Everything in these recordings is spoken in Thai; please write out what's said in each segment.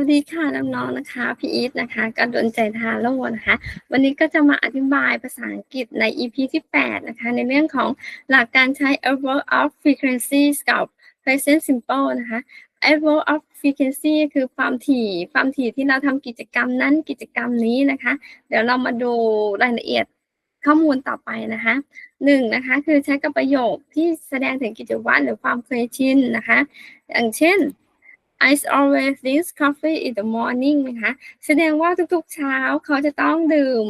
วัสดีค่ะน้องๆนะคะพี่อีทนะคะกระดนใจทาโร่นะคะ วันนี้ก็จะมาอธิบายภาษาอังกฤษใน EP ที่ 8 นะคะ ในเรื่องของหลักการใช้ adverb of frequency กับ present simple นะคะ adverb of frequency คือความถี่ ความถี่ที่เราทำกิจกรรมนั้นกิจกรรมนี้นะคะ เดี๋ยวเรามาดูรายละเอียดข้อมูลต่อไปนะคะหนึ่งนะคะคือใช้กับประโยคที่แสดงถึงกิจวัตรหรือความเคยชินนะคะ อย่างเช่น I always drink coffee in the morning นะคะ แสดงว่าทุกๆเช้าเขาจะต้องดื่ม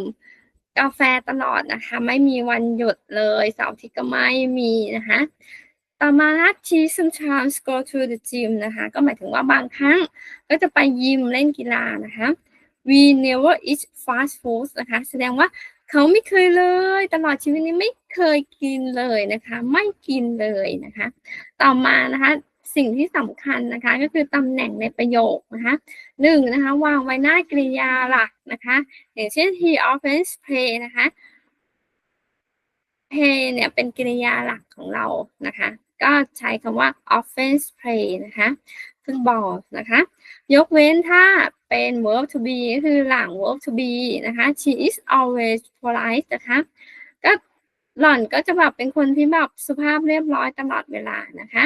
กาแฟตลอดนะคะ ไม่มีวันหยุดเลยเสาร์อาทิตย์ก็ไม่มีนะคะ ต่อมา she sometimes go to the gym นะคะ ก็หมายถึงว่าบางครั้งก็จะไปยิมเล่นกีฬานะคะ we never eat fast food นะคะ แสดงว่าเขาไม่เคยเลย ตลอดชีวิตนี้ไม่เคยกินเลยนะคะ ไม่กินเลยนะคะ ต่อมานะคะ สิ่งที่สำคัญนะคะก็คือตำแหน่งในประโยคนะคะหนึ่งนะคะวางไว้หน้ากริยาหลักนะคะอย่างเช่น he often play นะคะ play เนี่ยเป็นกริยาหลักของเรานะคะ ก็ใช้คำว่า often play นะคะฟุตบอลนะคะ ยกเว้นถ้าเป็น verb to be ก็คือหลัง verb to be นะคะ she is always polite นะคะก็หล่อนก็จะแบบเป็นคนที่แบบสุภาพเรียบร้อยตลอดเวลานะคะ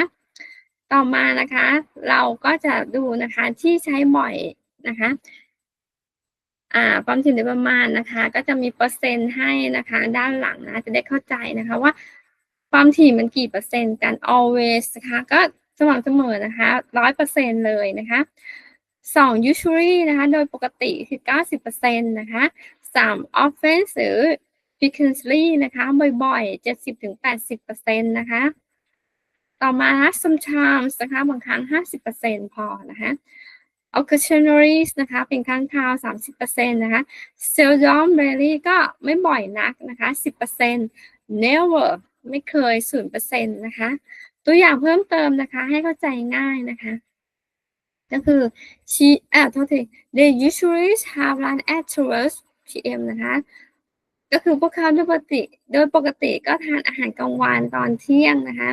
ต่อมานะคะ เราก็จะดูนะคะที่ใช้บ่อยนะคะอ่าความถี่โดยประมาณนะคะ ก็จะมีเปอร์เซ็นต์ให้นะคะ ด้านหลังนะจะได้เข้าใจนะคะว่าความถี่มันกี่เปอร์เซ็นต์กัน always นะคะก็สม่ำเสมอนะคะร้อยเปอร์เซ็นต์เลยนะคะสอง usually นะคะโดยปกติคือเก้าสิบเปอร์เซ็นต์นะคะสาม often หรือ frequently นะคะ บ่อยๆเจ็ดสิบถึงแปดสิบเปอร์เซ็นต์นะคะ ต่อมา sometimes นะคะ บางครั้งห้าสิบเปอร์เซ็นต์พอนะคะ occasionally นะคะ เป็นครั้งคราวสามสิบเปอร์เซ็นต์นะคะ seldom rarely ก็ไม่บ่อยนักนะคะสิบเปอร์เซ็นต์ never ไม่เคยศูนย์เปอร์เซ็นต์นะคะ ตัวอย่างเพิ่มเติมนะคะ ให้เข้าใจง่ายนะคะก็คือ she อ่าโทษที they usually have lunch at 12 p.m. นะคะ ก็คือพวกเขาโดยปกติ โดยปกติก็ทานอาหารกลางวันตอนเที่ยงนะคะ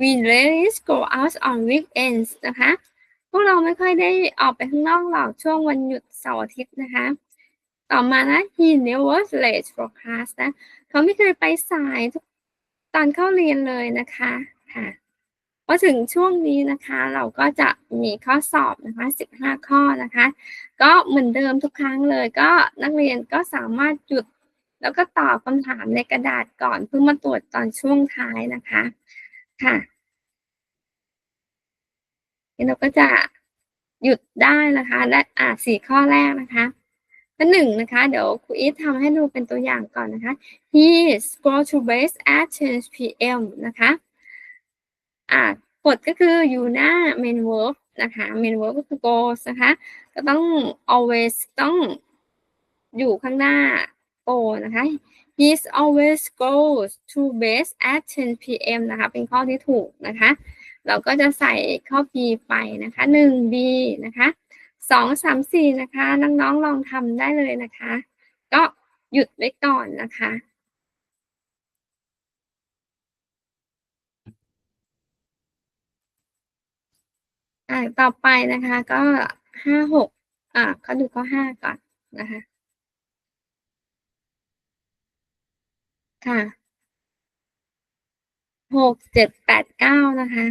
we rarely go out on weekends นะคะ พวกเราไม่ค่อยได้ออกไปข้างนอกหรอกช่วงวันหยุดเสาร์อาทิตย์นะคะ ต่อมานะ he never late for class นะ เขาไม่เคยไปสายทุกตอนเข้าเรียนเลยนะคะค่ะพอถึงช่วงนี้นะคะเราก็จะมีข้อสอบนะคะ 15 ข้อนะคะ ก็เหมือนเดิมทุกครั้งเลยก็นักเรียนก็สามารถหยุด แล้วก็ตอบคำถามในกระดาษก่อนเพื่อมาตรวจตอนช่วงท้ายนะคะ ค่ะเราก็จะหยุดได้นะคะ และอ่าสี่ข้อแรกนะคะข้อหนึ่งนะคะ เดี๋ยวครูอีททำให้ดูเป็นตัวอย่างก่อนนะคะ he go to base at 10 p.m. นะคะอ่ากฎก็คืออยู่หน้า main verb นะคะ main verb ก็คือ goes นะคะ ก็ต้อง always ต้องอยู่ข้างหน้า go นะคะ he always goes to bed at 10 p.m. นะคะเป็นข้อที่ถูกนะคะ เราก็จะใส่ข้อ B ไปนะคะหนึ่ง B นะคะสองสามสี่นะคะ น้องๆลองทำได้เลยนะคะ ก็หยุดไว้ก่อนนะคะอ่าต่อไปนะคะ ก็ห้าหกอ่าก็ดูข้อห้าก่อนนะคะ ค่ะหกเจ็ดแปดเก้านะคะ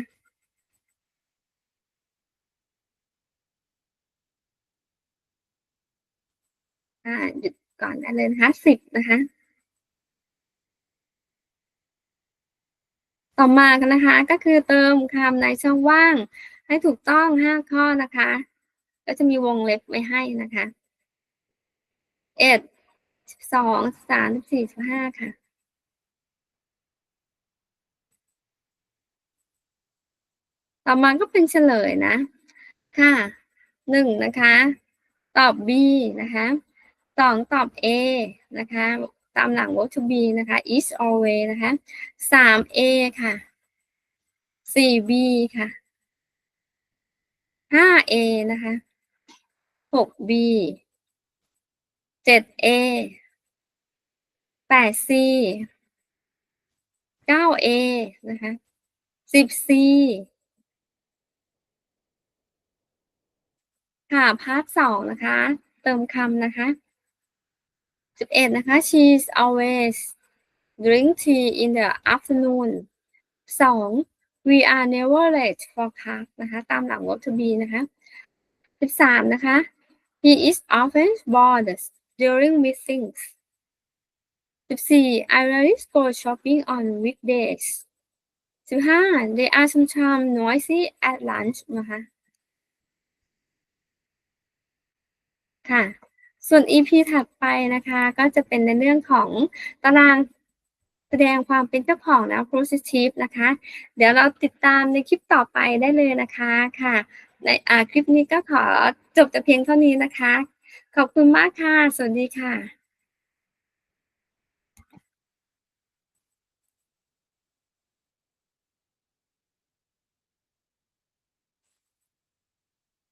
อ่าหยุดก่อนได้เลยนะคะสิบนะคะ ต่อมากันนะคะ ก็คือเติมคำในช่องว่าง ให้ถูกต้องห้าข้อนะคะ ก็จะมีวงเล็บไว้ให้นะคะเอ็ดสองสามสี่สิบห้าค่ะ ต่อมาก็เป็นเฉลยนะ ค่ะหนึ่งนะคะ ตอบ B นะคะสองตอบ A นะคะ ตามหลัง verb to be นะคะ is always นะคะสาม A ค่ะสี่ B ค่ะห้า A นะคะหก B เจ็ด A แปด C เก้า A นะคะสิบ C ค่ะพาร์ทสองนะคะ เติมคำนะคะสิบเอ็ดนะคะ she's always drink tea in the afternoon สอง we are never late for class นะคะ ตามหลัง verb to be นะคะสิบสามนะคะ he is often bored during meetings สิบสี่ I rarely go shopping on weekdays สิบห้า they are sometimes noisy at lunch นะคะ ค่ะ ส่วน EP ถัดไปนะคะ ก็จะเป็นในเรื่องของตารางแสดงความเป็นเจ้าของนะ positive นะคะ เดี๋ยวเราติดตามในคลิปต่อไปได้เลยนะคะค่ะ ในอ่าคลิปนี้ก็ขอจบแต่เพียงเท่านี้นะคะ ขอบคุณมากค่ะ สวัสดีค่ะ